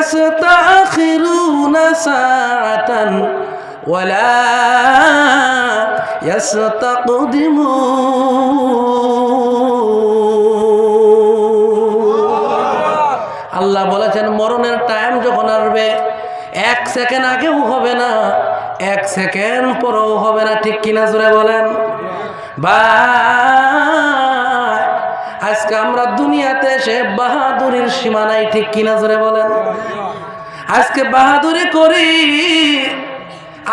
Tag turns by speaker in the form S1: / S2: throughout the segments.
S1: يستأخرون ساعة ولا يستقدمون আল্লাহ বলেছেন মরণের টাইম যখন আসবে এক সেকেন্ড আগেও হবে না এক সেকেন্ড পরেও হবে না ঠিক কিনা জোরে বলেন বা আজকে আমরা দুনিয়াতে এসে বাহাদুরির সীমানায় ঠিক কিনা জোরে বলেন আজকে বাহাদুরি করি।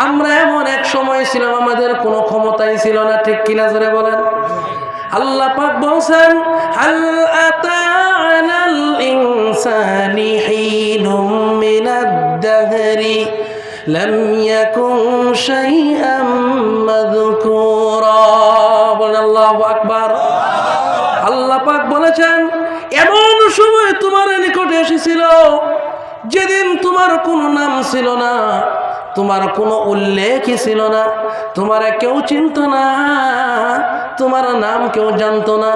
S1: আমরা এমন এক সময় ছিলাম, আমাদের কোনো ক্ষমতাই ছিল না, ঠিক কিনা জোরে বলেন? আল্লাহ পাক বলছেন হাল আতা আলাল ইনসানি হিনুম মিনাদ দাহরি, লাম ইয়াকুন শাইআম মাযকুরা। বলেন, আল্লাহু আকবার। আল্লাহ পাক বলেছেন, এমন সময় তোমার নিকটে এসেছিল যেদিন তোমার কোনো নাম ছিল না, তোমার কোনো উল্লেখই ছিল না, তোমার কেউ চিনত না, তোমার নাম কেউ জানতো না,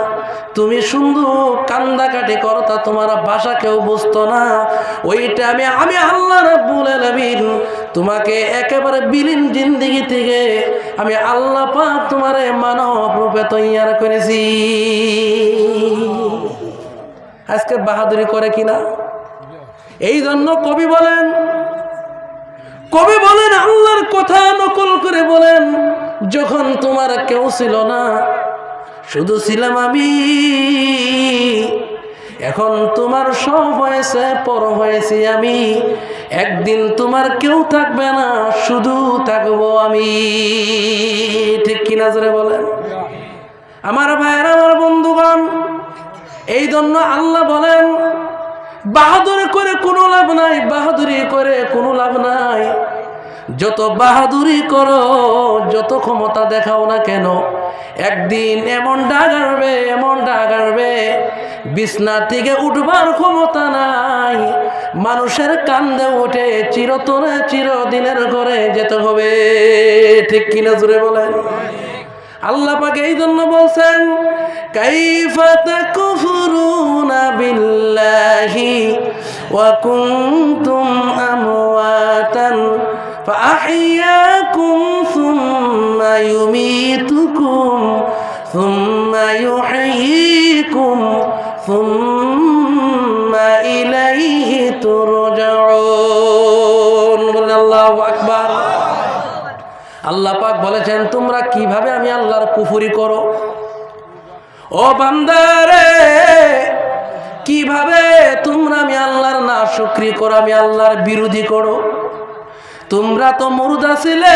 S1: তুমি শুধু কান্দাকাটি করতা, তোমার ভাষা কেউ বুঝতো না। ওইটা আমি আমি আল্লাহ রাব্বুল আলামিন তোমাকে একেবারে বিলীন জিন্দিগি থেকে আমি আল্লাহ পাক তোমারে মানব রূপে তৈয়ার করেছি। আজকে বাহাদুরি করে কিনা? এই জন্য কবি বলেন কবি বলেন, আল্লাহর কথা নকল করে বলেন, যখন তোমার কেউ ছিল না, শুধু ছিলাম আমি। এখন তোমার সব হয়েছে, পর হয়েছি আমি। একদিন তোমার কেউ থাকবে না, শুধু থাকব আমি। ঠিক কিনা জোরে বলেন? আমার ভাইয়ের, আমার বন্ধুগণ, এই জন্য আল্লাহ বলেন বাহাদুরি করে কোনো লাভ নাই, বাহাদুরি করে কোনো লাভ নাই। যত বাহাদুরি করো, যত ক্ষমতা দেখাও না কেন, একদিন এমন ডাক এমন ডাক বিছনা থেকে উঠবার ক্ষমতা নাই। মানুষের কান্দে উঠে চিরতরে, চিরদিনের ঘরে যেতে হবে। ঠিক কিনা জুড়ে বলেন? আল্লাহ পাক এই জন্য বলছেন কাইফা তাকফুরুনা বিল্লাহি ওয়া কুনতুম আমওয়াতান فأحياكم ثم يميتكم ثم يحييكم ثم إليه ترجعون الله أكبر আল্লাহ পাক বলেছেন, তোমরা কীভাবে আমি আল্লাহর কুফুরি করো? ও বান্দারে, কীভাবে তোমরা আমি আল্লাহর না শুক্রি করো, আমি আল্লাহর বিরোধী করো? তোমরা তো মরুদা ছিলে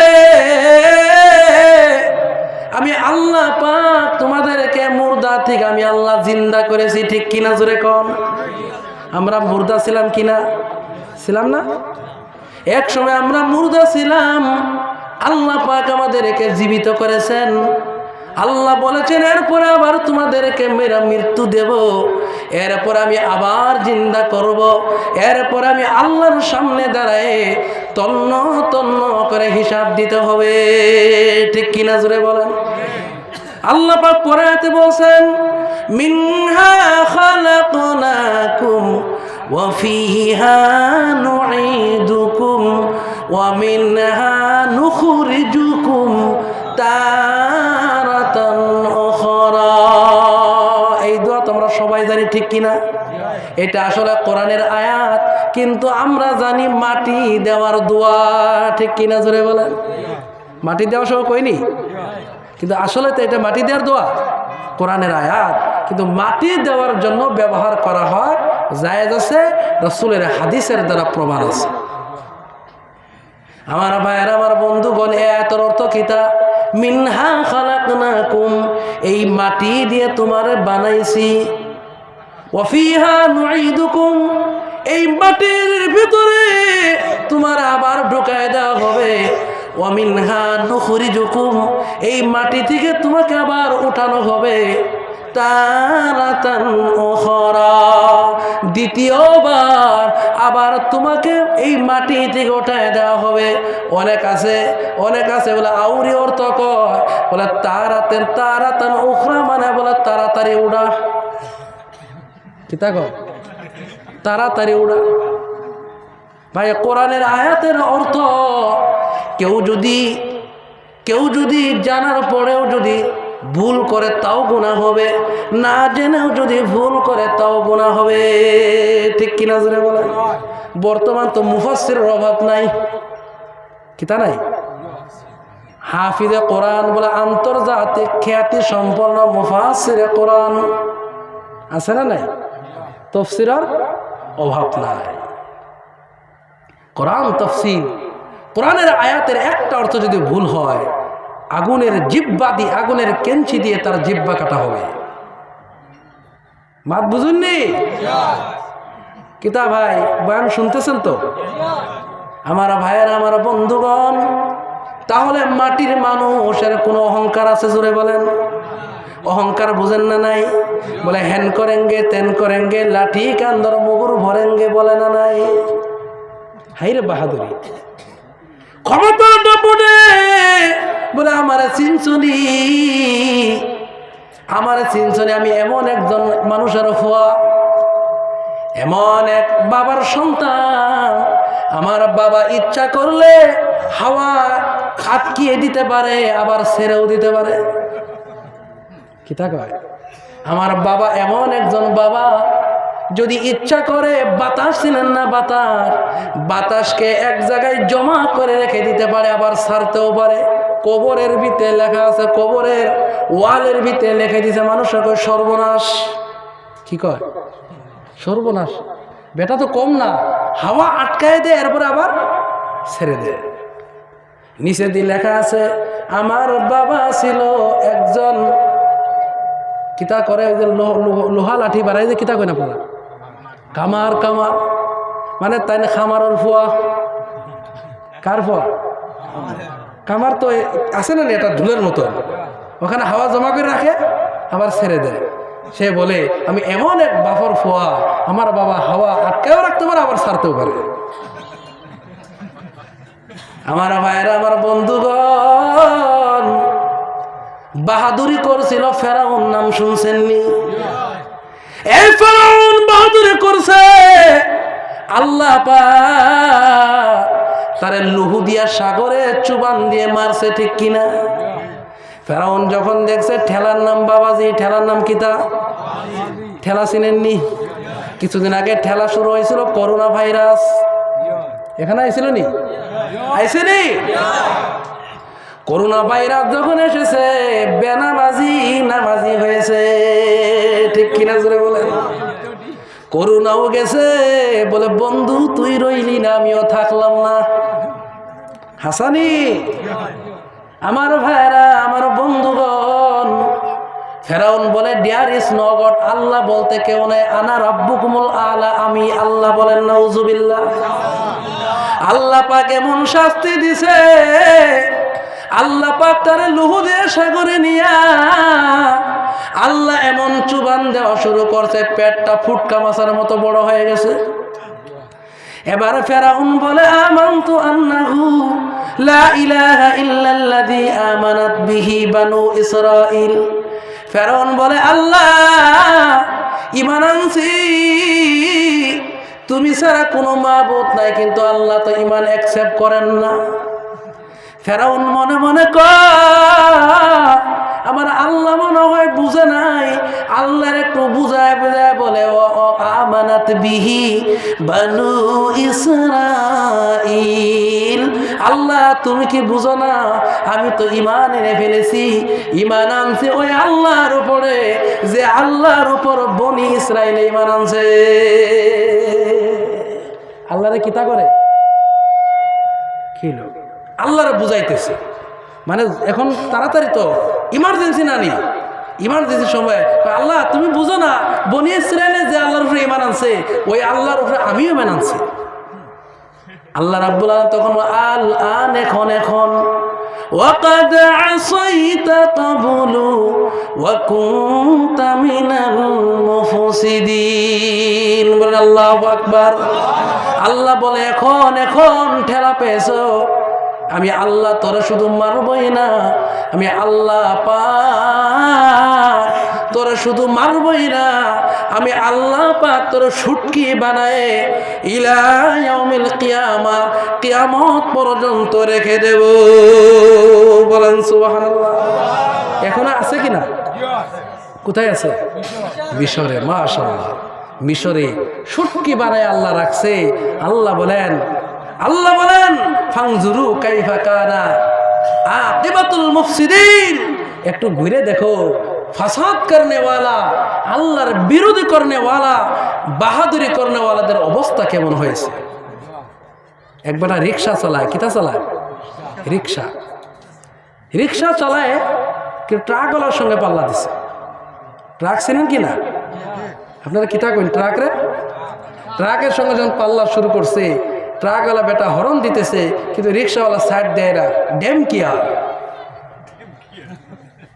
S1: আমি আল্লাহ পাক তোমাদেরকে মুর্দা থেকে আমি আল্লাহ জিন্দা করেছি, ঠিক কিনা জোরে কন? আমরা মুর্দা ছিলাম কিনা? ছিলাম না? এক সময় আমরা মুর্দা ছিলাম। আল্লাহ পাক আমাদেরকে জীবিত করেছেন। আল্লাহ বলেছেন, এরপরে আবার তোমাদেরকে মেরা মৃত্যু দেব। এরপর আমি আবার জিন্দা করব। এরপর আমি আল্লাহর সামনে দাঁড়ায় তন্ন তন্ন করে হিসাব দিতে হবে। ঠিক কিনা জুড়ে বলেন? আল্লাহ পাক পরে হাতে বলছেন, মিনহা খালাকনাকুম ওয়া ফিহা নুঈদুকুম মিনহা নুখরিজুকুম তারাতান উখরা এই দোয়া তোমরা সবাই জানি ঠিক কিনা? এটা আসলে কোরআনের আয়াত, কিন্তু আমরা জানি মাটি দেওয়ার দোয়া ঠিক কিনা জোরে বলেন? মাটি দেওয়ার সময় কইনি? কিন্তু আসলে তো এটা মাটি দেওয়ার দোয়া, কোরআনের আয়াত। কিন্তু মাটি দেওয়ার জন্য ব্যবহার করা হয়, জায়েজ আছে, রসুলের হাদিসের দ্বারা প্রমাণ আছে। আমার ভাইয়ের, আমার বন্ধুগণ এত অর্থ কিতা মিনহা খালাকনাকুম, এই মাটি দিয়ে তোমার বানাইছি। ওয়াফিহা নুঈদুকুম, এই মাটির ভিতরে তোমার আবার ঢোকায় দেওয়া হবে। ওয়ামিনহা নুখরিজুকুম, এই মাটি থেকে তোমাকে আবার উঠানো হবে। তারাতান উখরা। দ্বিতীয়বার আবার তোমাকে এই মাটি থেকে উঠায় দেওয়া হবে। অনেক আছে অনেক আছে বলে আউরি অর্থ কয়। বলে তারাতেন, তারাতান উখরা মানে বলে তাড়াতাড়ি উড়া। কি তা কয় তাড়াতাড়ি উড়া। ভাই, কোরআনের আয়াতের অর্থ কেউ যদি কেউ যদি জানার পরেও যদি ভুল করে তাও গুণা হবে। না জেনেও যদি ভুল করে তাও গুণা হবে। ঠিক কিনা জোরে বলে বর্তমান তো মুফাসির অভাব নাই। কিতা নাই? হাফিজে কোরআন বলে আন্তর্জাতিক খ্যাতি সম্পন্ন মুফাসিরে কোরআন। আছে না নাই? তফসিরার অভাব নাই। কোরআন তফসির কোরআনের আয়াতের একটা অর্থ যদি ভুল হয় আগুনের জিব্বা দিয়ে, আগুনের কেঞ্চি দিয়ে তার জিব্বা কাটা হবে। মাত বুঝুননি কিতা ভাই, বয়ান শুনতেছেন তো? আমার ভাইয়ের, আমার বন্ধুগণ, তাহলে মাটির মানুষের কোনো অহংকার আছে জোরে বলেন? অহংকার বুঝেন না নাই? বলে হ্যান করেঙ্গে, তেন করেঙ্গে, লাঠি, কান্দর, মুগুর, ভরেঙ্গে বলে না নাই? হাইরে বাহাদুরি। ক্ষমতাটা পড়ে বলে, আমার চিনচুনি আমার চিনচুনি আমি এমন একজন মানুষের ফুয়া, এমন এক বাবার সন্তান। আমার বাবা ইচ্ছা করলে হাওয়া আটকিয়ে দিতে পারে, আবার ছেড়েও দিতে পারে। কি তা আমার বাবা এমন একজন বাবা, যদি ইচ্ছা করে বাতাস ছিলেন না বাতাস, বাতাসকে এক জায়গায় জমা করে রেখে দিতে পারে, আবার ছাড়তেও পারে। কবরের ভিতরে লেখা আছে, কবরের ওয়ালের ভিতরে লিখে দিছে মানুষের কয় সর্বনাশ। কি কয়? সর্বনাশ। বেটা তো কম না, হাওয়া আটকায় দেয়, এরপরে আবার ছেড়ে দেয়। নিচে দিয়ে লেখা আছে, আমার বাবা ছিল একজন কিতা করে? লো- লোহা লাঠি বাড়াই যে, কিতা কয় না আপনারা? কামার কামার মানে তাই খামারর ফুয়া। কার ফুয়া? কামার তো আছে না এটা ধুলের মতো। ওখানে হাওয়া জমা করে রাখে, আবার ছেড়ে দেয়। সে বলে, আমি এমন এক বাফর ফোয়া, আমার বাবা হাওয়া আটকেও রাখতে পারে, আবার ছাড়তেও পারে। আমার ভাইয়েরা, আমার বন্ধুগণ, বাহাদুরি করছিল, ফেরাউন নাম শুনছেননি? এই ফেরাউন বাহাদুরি করছে, আল্লাহ পাক তারে লুহু দিয়া সাগরে চুবান দিয়ে মারছে, ঠিক কিনা? ফেরাউন যখন দেখছে, ঠেলার নাম বাবাজি, ঠেলার নাম কিতা ঠেলা চিনেননি? কিছুদিন আগে ঠেলা শুরু হয়েছিল করোনা ভাইরাস। এখানে আইছিল নি? আইছে নি? করোনা ভাইরাস যখন এসেছে, বেনামাজি, নামাজি হয়েছে। ঠিক কিনা জোরে বলে করোনাও গেছে, বলে, বন্ধু, তুই রইলি না, আমিও থাকলাম না। হাসানি। আমার ভাইরা আমার বন্ধুগণ, ফেরাউন বলে ডিয়ার ইস নগট আল্লাহ বলতে কেউ নেই, আনা রব্বুকুমুল আলা, আমি আল্লাহ বলেন, নউজুবিল্লাহ। আল্লাহ পাক এমন শাস্তি দিছে, আল্লাহ পাক তারে লুহু দিয়ে সাগরে নিয়া, আল্লাহ এমন চুবান দেওয়া শুরু করছে, পেটটা ফুটকা মাছের মতো বড় হয়ে গেছে। এবার ফেরাউন বলে, আমান্তু আন্নাহু লা ইলাহা ইল্লাল্লাযী আমানাত বিহি বানু ইসরাঈল। ফেরাউন বলে, আল্লাহ, ঈমান আনছি। তুমি ছাড়া কোনো মাবুদ নাই, কিন্তু আল্লাহ তো ঈমান অ্যাকসেপ্ট করেন না। ফেরাউন মনে মনে কয় আমার আল্লাহ মনে হয় বুঝে নাই। আল্লাহর একটু বুঝায় বুঝায় বলে, ও আমানাত বিহি বানু ইসরাইল আল্লাহ, তুমি কি বুঝো না? আমি তো ইমান এনে ফেলেছি। ইমান আনছে ওই আল্লাহর উপরে, যে আল্লাহর উপর বনি ইসরাইলে ইমান আনছে। আল্লাহরে কিতা করে? খিল আল্লাহরে বুঝাইতেছে। মানে এখন তাড়াতাড়ি তো ইমার্জেন্সি না নি ইমার্জেন্সি সময় আল্লাহ তুমি বুঝো না বনি ইসরায়েলে যে আল্লাহর উপরে ইমান আনছে ওই আল্লাহর উপরে আমিও ইমান আনছি আল্লাহ রাব্বুল আলামিন তখন আল আন এখন এখন وقد عصيت قبل وكنت من المفسدين বলেন আল্লাহু আকবার আল্লাহ বলে এখন এখন ঠেলা পেয়েছো আমি আল্লাহ তোরা শুধু মারবই না, আমি আল্লাহ পা তোরা শুধু মারবই না, আমি আল্লাহ পাক তোর সুটকি বানায় ইলা ইয়াউমিল কিয়ামা, কিয়ামত পর্যন্ত রেখে দেব। বলেন সুবহানাল্লাহ। এখনও আছে কিনা কোথায় আছে? মিশরে, মাশাআল্লাহ। মিশরে সুটকি বানায় আল্লাহ রাখছে। আল্লাহ বলেন আল্লাহ বলেন ফাংজুরু কাইফা কানা আকিবাতুল মুফসিদিন। একটু ঘুরে দেখো, ফাসাদ করনেওয়ালা, আল্লাহর বিরোধী করনেওয়ালা, বাহাদুরি করনেওয়ালাদের অবস্থা কেমন হয়েছে? একবার রিক্সা চালায়, কিতা চালায়? রিক্সা। রিক্সা চালায় কেউ ট্রাকওয়ালার সঙ্গে পাল্লা দিছে। ট্রাক চেনেন কি না? আপনারা কিতা করেন ট্রাক রে? ট্রাকের সঙ্গে যখন পাল্লা শুরু করছে ট্রাকওয়ালা বেটা হরন দিতেছে, কিন্তু রিক্সাওয়ালা সাইড দেয় না। ড্যাম কি আর?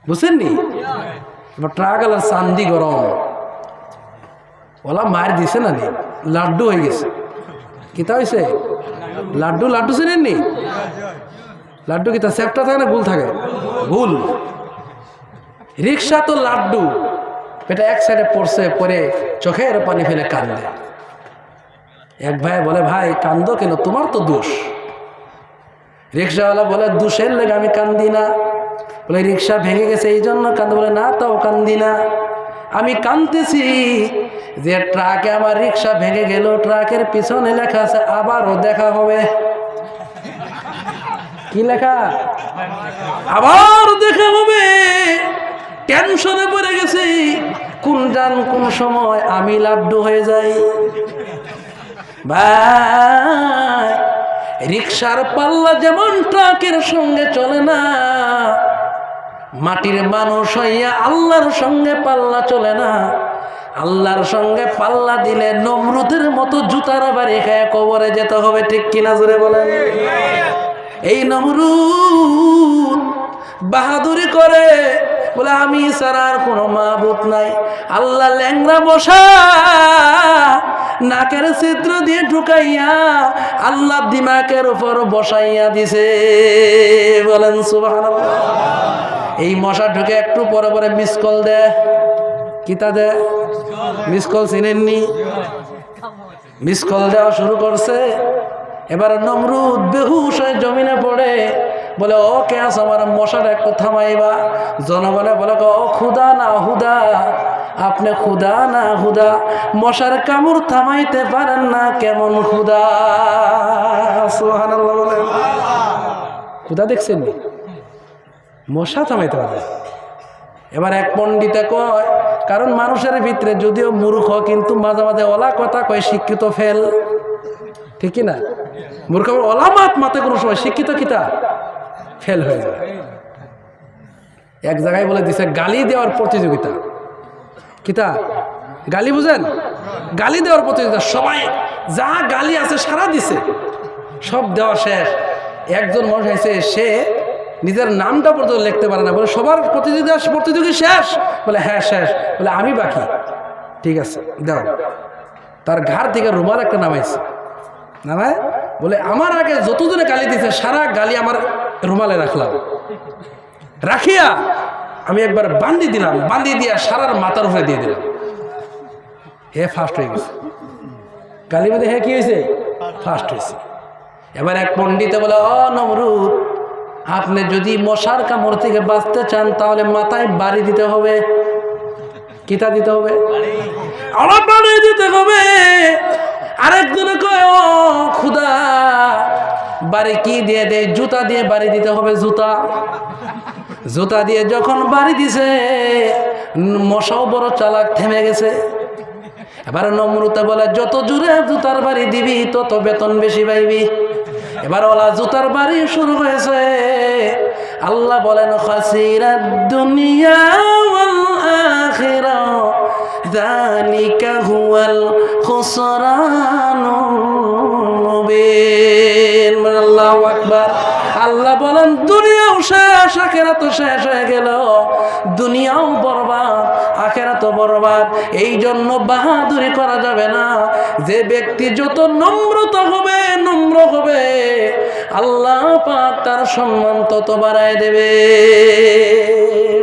S1: বুঝছেন নি এবার ট্রাকওয়ালার চান্দি গরম। ওলা মার দিছে না নি? লাড্ডু হয়ে গেছে। কিতা হয়েছে লাড্ডু লাড্ডু চেনেন নি লাড্ডু কিতা সেপটা থাকে না গুল থাকে? গুল রিক্সা তো লাড্ডু। এটা এক সাইডে পড়ছে, পরে চোখের পানি ফেলে কান্দে। এক ভাই বলে, ভাই, কান্দো কেন? তোমার তো দোষ। রিক্সাওয়ালা বলে, দোষের লেগে আমি কান্দি না। বলে, রিক্সা ভেঙে গেছে, এই জন্য কান্দে। বলে, না, তাও কান্দি না। আমি কান্দতেছি যে ট্রাকে আমার রিক্সা ভেঙে গেল, ট্রাকের পিছনে লেখা আছে, আবারও দেখা হবে। কি লেখা? আবার দেখা হবে। টেনশনে পড়ে গেছি। কোন যান কোন সময় আমি লাড্ডু হয়ে যাই। ভাই, রিক্সার পাল্লা যেমন ট্রাকের সঙ্গে চলে না, মাটির মানুষ হইয়া আল্লাহর সঙ্গে পাল্লা চলে না। আল্লাহর সঙ্গে পাল্লা দিলে নমরুদের মতো জুতার বাড়ি খায় কবরে যেতে হবে, ঠিক কিনা জোরে বলেন? এই নমরুদ বাহাদুরি করে বলে, আমি আর কোনো মাহবুত নাই। আল্লাহ ল্যাংরা বসা, নাকের ছিদ্র দিয়ে ঢুকাইয়া আল্লাহ দিমাকের উপর বসাইয়া দিছে। বলেন সুবাহ এই মশা ঢুকে একটু পরে পরে মিস কল দে। কিতা দে? মিস কল চিনেননি? মিস কল দেওয়া শুরু করছে। এবার নমরুদ বেহুশ জমিনে পড়ে। বলে, ও কে আস আমার মশাটা একটু থামাইবা জনগণে বলে ও খুদা না হুদা আপনি খুদা না হুদা মশার কামড় থামাইতে পারেন না, কেমন খুদা সুবহানাল্লাহ বলেন খুদা দেখছেন মশা থামাইতে পারে এবার এক পণ্ডিতে কয়, কারণ মানুষের ভিতরে যদিও মূর্খ, কিন্তু মাঝে মাঝে ওলা কথা কয়, শিক্ষিত ফেল। ঠিক না? মূর্খ আবার অলামাত মাতে কোনো সময় শিক্ষিত কিতা? ফেল হয়ে যায়। এক জায়গায় বলে দিছে, গালি দেওয়ার প্রতিযোগিতা। কিতা? গালি বুঝেন? গালি দেওয়ার প্রতিযোগিতা। সবাই যা গালি আছে সারা দিছে। সব দেওয়া শেষ। একজন মানুষ হয়েছে সে নিজের নামটা পর্যন্ত লিখতে পারে না। বলে, সবার প্রতিযোগিতা প্রতিযোগী শেষ। বলে হ্যাঁ শেষ। বলে, আমি বাকি। ঠিক আছে, দাও। তার ঘাড় থেকে রুমাল একটা নামাইছে। নামায়? বলে, আমার আগে যতজনে গালি দিছে, সারা গালি আমার রুমালে রাখলাম। রাখিয়া আমি একবার বান্দি দিলাম, বান্দি দিয়া সারার মাথার উপরে দিয়ে দিলাম। হে ফার্স্ট হয়ে গেছে। গালি মধ্যে হে কি হয়েছে? ফার্স্ট হয়েছে। এবার এক পণ্ডিতে বলে অ নমরুদ, আপনি যদি মশার কামড় থেকে বাঁচতে চান, তাহলে মাথায় বাড়ি দিতে হবে। কিতা দিতে হবে? দিতে হবে। আরেকজনে কয় খুদা বাড়ি কি দিয়ে দেয়? জুতা দিয়ে বাড়ি দিতে হবে জুতা। জুতা দিয়ে যখন বাড়ি দিছে, মশাও বড় চালাক থেমে গেছে। এবার নম্রতা বলে, যত জোরে জুতার বাড়ি দিবি, তত বেতন বেশি পাইবি। এবার ওলা, জুতার বাড়ি শুরু হয়েছে। আল্লাহ বলেন খাসিরা দুনিয়া আখেরা তো শেষ হয়ে গেল। দুনিয়াও বরবাদ আখেরা তো বরবাদ। এই জন্য বাহাদুরি করা যাবে না। যে ব্যক্তি যত নম্রতা হবে, নম্র হবে, আল্লাহ পাক তার সম্মান তত বাড়ায় দেবে।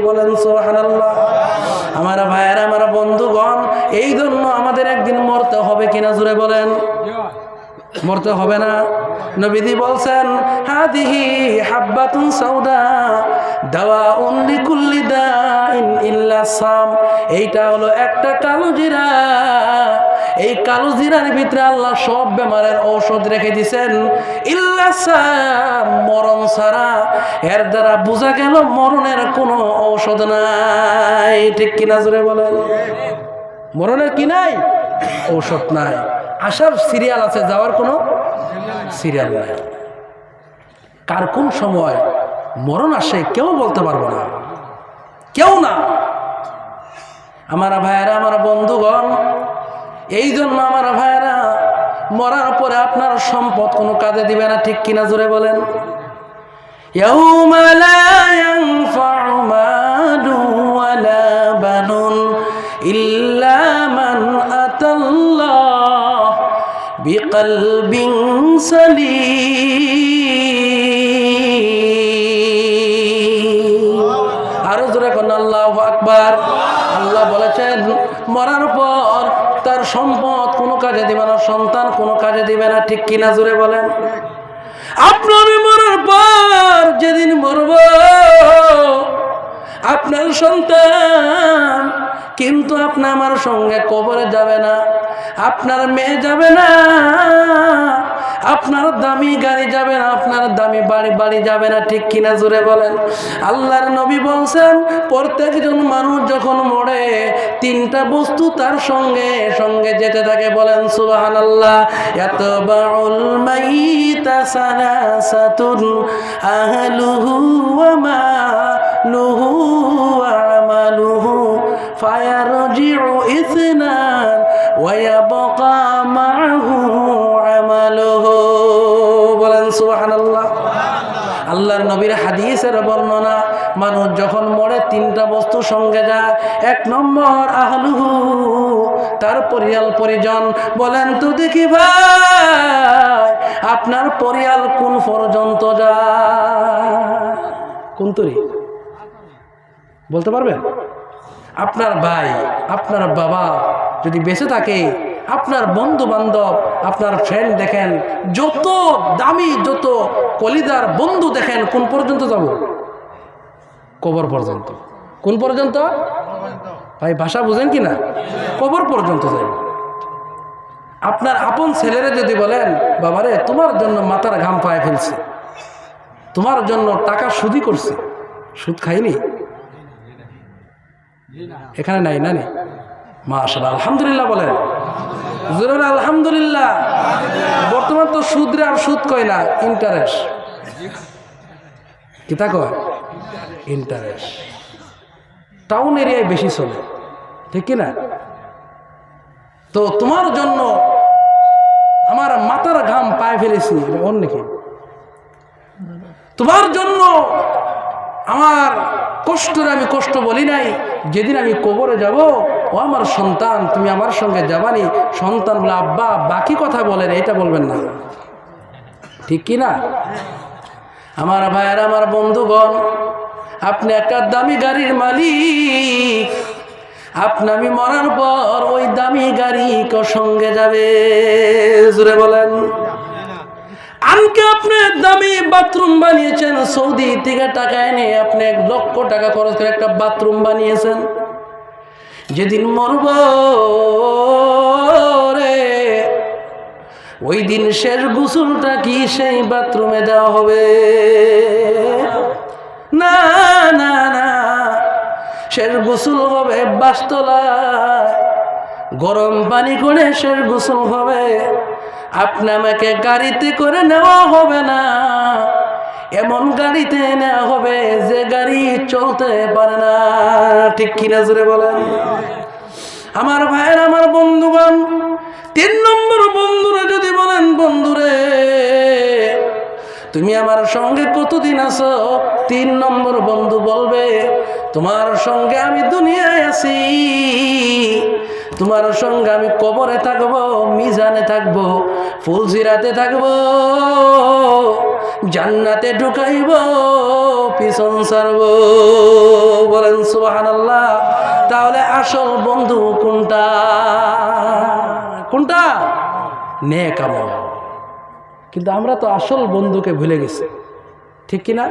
S1: বলেন সোহানাল্লাহ আমার ভাইয়েরা, আমার বন্ধুগণ, এই জন্য আমাদের একদিন মরতে হবে কিনা জুড়ে বলেন। না। নবীদি বলছেন, হাদিহি হাব্বাতুন সাউদা দাওয়া উনলি কুল্লি দাইন ইল্লা সাম। এইটা হলো একটা কালো জিরা। এই কালো জিরার ভিতরে আল্লাহ সব বেমারের ঔষধ রেখে দিছেন। ইল্লা সাম, মরণ ছাড়া। এর দ্বারা বোঝা গেল মরণের কোনো ঔষধ নাই। ঠিক কিনা জোরে বলেন? মরণের কি নাই? ঔষধ নাই। আসার সিরিয়াল আছে যাওয়ার কোনো সিরিয়াল নাই কার কোন সময় মরণ আসে কেউ বলতে পারবো না কেউ না আমার ভাইয়েরা আমার বন্ধুগণ এই জন্য আমার ভাইয়েরা মরার পরে আপনার সম্পদ কোনো কাজে দিবে না ঠিক কিনা জোরে বলেন يوم لا ينفع مال ولا بقلب سليم আরো জোরে কোন আল্লাহ আকবার আল্লাহ বলেছেন মরার পর তার সম্পদ কোনো কাজে দিবে না সন্তান কোনো কাজে দিবে না ঠিক কিনা জোরে বলেন আপনার মরার পর যেদিন মরব আপনার সন্তান কিন্তু আপনি আমার সঙ্গে কবরে যাবে না আপনার মেয়ে যাবে না, আপনার দামি গাড়ি যাবে না, আপনার দামি বাড়ি বাড়ি যাবে না, ঠিক কিনা জুড়ে বলেন। আল্লাহর নবী বলছেন, প্রত্যেকজন মানুষ যখন মরে, তিনটা বস্তু তার সঙ্গে সঙ্গে যেতে থাকে, বলেন সুবাহান আল্লাহ এত বাউল মাইতা আমালুহু, ফায়ারজিউ ইসনান ইয়াবকা মা'হু আমালুহু বলেন, সুবহানাল্লাহ। আল্লাহর নবীর হাদিসের বর্ণনা, মানুষ যখন মরে, তিনটা বস্তু সঙ্গে যায়। এক নম্বর, আহলুহু, তার পরিয়াল পরিজন। বলেন, তো দেখি ভাই, আপনার পরিয়াল কোন পর্যন্ত যায়? কোন তরি? বলতে পারবেন? আপনার ভাই, আপনার বাবা যদি বেঁচে থাকে, আপনার বন্ধু বান্ধব আপনার ফ্রেন্ড দেখেন, যত দামি, যত কলিদার বন্ধু দেখেন, কোন পর্যন্ত যাব? কবর পর্যন্ত। কোন পর্যন্ত? ভাই, ভাষা বুঝেন কি না? কবর পর্যন্ত যাই। আপনার আপন ছেলেরা যদি বলেন, বাবারে, তোমার জন্য মাথার ঘাম পায়ে ফেলছে। তোমার জন্য টাকা সুদি করছে। সুদ খাইনি? এখানে নাই না নি? মাশাল আলহামদুলিল্লাহ বলেন। জোরেন আলহামদুলিল্লাহ। বর্তমান তো সুদরে আর সুদ কয় না ইন্টারেস্ট কিতা কয়? ইন্টারেস্ট টাউন এরিয়ায় বেশি চলে, ঠিক কি না? তো তোমার জন্য আমার মাথার ঘাম পায়ে ফেলেছি অন্য কি তোমার জন্য আমার কষ্টের আমি কষ্ট বলি নাই, যেদিন আমি কবরে যাব ও আমার সন্তান, তুমি আমার সঙ্গে যাবানি। সন্তান বলে, আব্বা, বাকি কথা বলেন এটা বলবেন না। ঠিক কি না? আমার ভাইয়ের, আমার বন্ধুগণ, আপনি একটা দামি গাড়ির মালিক। আপনি, আমি মরার পর ওই দামি গাড়ি ক সঙ্গে যাবে? জুড়ে বলেন। আনকে আপনি দামি বাথরুম বানিয়েছেন, সৌদি থেকে টাকা এনে আপনি এক লক্ষ টাকা খরচ করে একটা বাথরুম বানিয়েছেন। যেদিন মরব রে, ওই দিন শেষ গোসলটা কি সেই বাথরুমে দেওয়া হবে? না না না, শেষ গোসল হবে বাসতলায়। গরম পানি করে শেষ গোসল হবে। আপনি আমাকে গাড়িতে করে নেওয়া হবে না। এমন গাড়িতে নেওয়া হবে যে গাড়ি চলতে পারে না। ঠিক কিনা জুড়ে বলেন? আমার ভাইয়ের, আমার বন্ধুগণ, তিন নম্বর বন্ধুরা যদি বলেন, বন্ধুরে, তুমি আমার সঙ্গে কতদিন আছো? তিন নম্বর বন্ধু বলবে, তোমার সঙ্গে আমি দুনিয়ায় আছি। তোমার সঙ্গে আমি কবরে থাকব, মিজানে থাকব, ফুলজিরাতে থাকব। জান্নাতে ঢুকাইব, পিছন সারব বলেন সুবাহান আল্লাহ তাহলে আসল বন্ধু কোনটা? কোনটা? আমল কিন্তু আমরা তো আসল বন্ধুকে ভুলে গেছি। ঠিক কিনা?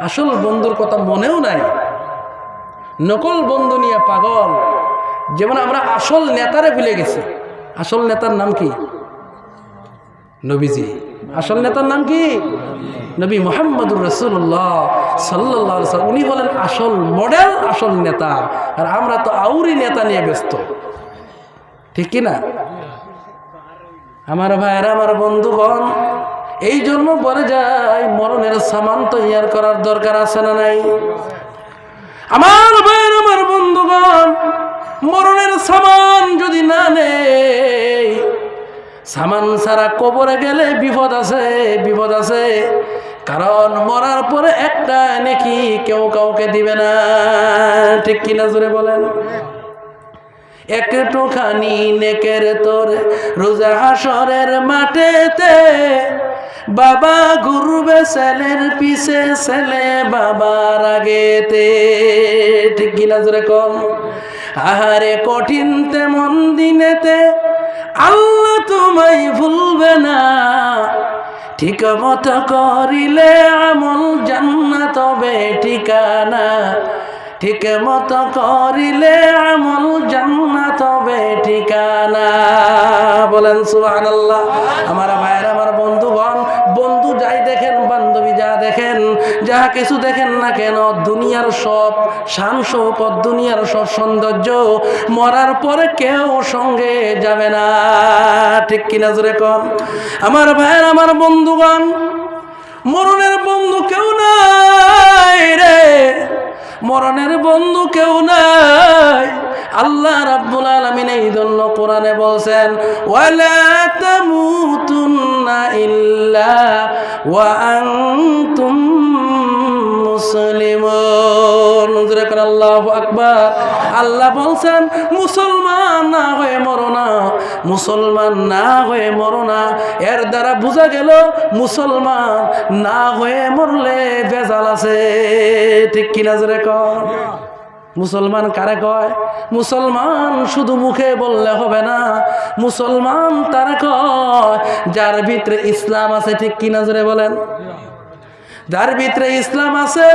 S1: আসল বন্ধুর কথা মনেও নাই। নকল বন্ধু নিয়ে পাগল। যেমন আমরা আসল নেতারে ভুলে গেছি। আসল নেতার নাম কি? নবীজি। আসল নেতার নাম কি? নবী মোহাম্মদুর রসুল্লাহ সাল্লাহ। উনি হলেন আসল মডেল, আসল নেতা। আর আমরা তো আউরি নেতা নিয়ে ব্যস্ত। ঠিক কি না? আমার ভাইয়েরা, আমার বন্ধুগণ, এই জন্য বলে যায়, মরণের সামান তৈয়ার করার দরকার আছে না নাই? আমার ভাইয়ের, আমার বন্ধুগণ, মরণের সামান যদি না নেই সামান ছাড়া কবরে গেলে বিপদ আছে বিপদ আছে। কারণ মরার পরে একটা নাকি কেউ কাউকে দিবে না। ঠিক কিনা জোরে বলেন? একটুখানি নেকের তোর রোজা হাসরের মাঠেতে বাবা ঘুরবে ছেলের পিছে, ছেলে বাবার আগেতে। ঠিক কিনা জোরে কম আহারে কঠিন তেমন দিনেতে আল্লাহ তোমায় ভুলবে না। ঠিক মতো করিলে আমল জান্নাত হবে ঠিকানা। ঠিক মতো করিলে আমল জান্নাত হবে ঠিকানা। বলেন সুবহানাল্লাহ। আমার ভাইয়ের, আমার বন্ধুগণ বন্ধু যাই দেখেন, বান্ধবী যা দেখেন যাহা কিছু দেখেন না কেন, দুনিয়ার সব শান দুনিয়ার সব সৌন্দর্য মরার পরে কেউ সঙ্গে যাবে না। ঠিক কিনা জোরে কন? আমার ভাইয়ের, আমার বন্ধুগণ, মরণের বন্ধু কেউ নাই রে। মরণের বন্ধু কেউ নাই। আল্লাহ রাব্বুল আলামিন এই জন্য কোরআনে বলছেন, ওয়ালা ওয়া আনতুম মুসলিমুন। হুজুরে কোন আল্লাহু আকবার। আল্লাহ বলছেন, মুসলমান না হয়ে মরো না, মুসলমান না হয়ে মরো না। এর দ্বারা বোঝা গেল, মুসলমান না হয়ে মরলে বেজাল আছে। ঠিক কিনা জোরে কর মুসলমান কারে কয়? মুসলমান শুধু মুখে বললে হবে না। মুসলমান তারা কয়, যার ভিতরে ইসলাম আছে ঠিক কিনা জোরে বলেন। যার ভিতরে ইসলাম আছে,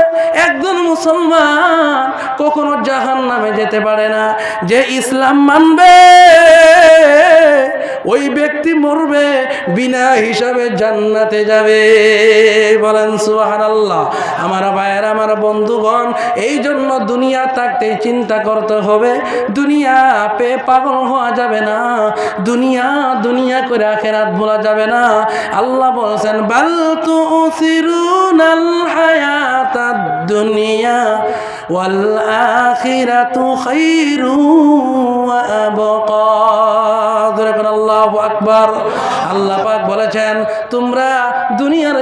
S1: একজন মুসলমান কখনো জাহান নামে যেতে পারে না। যে ইসলাম মানবে ওই ব্যক্তি মরবে, বিনা হিসাবে জান্নাতে যাবে। বলেন সুহান আল্লাহ আমার ভাইয়ের, আমার বন্ধুগণ এই জন্য দুনিয়া থাকতে চিন্তা করতে হবে। দুনিয়া পে পাগল হওয়া যাবে না। দুনিয়া দুনিয়া করে আখেরাত বলা যাবে না। আল্লাহ বলছেন, বাল তু সিরুনাল হায়াতাদ দুনিয়া ওয়াল আখিরাতু খাইরু ওয়া আল্লাহু। আকবার। আল্লাহ পাক বলেছেন তোমরা দুনিয়ার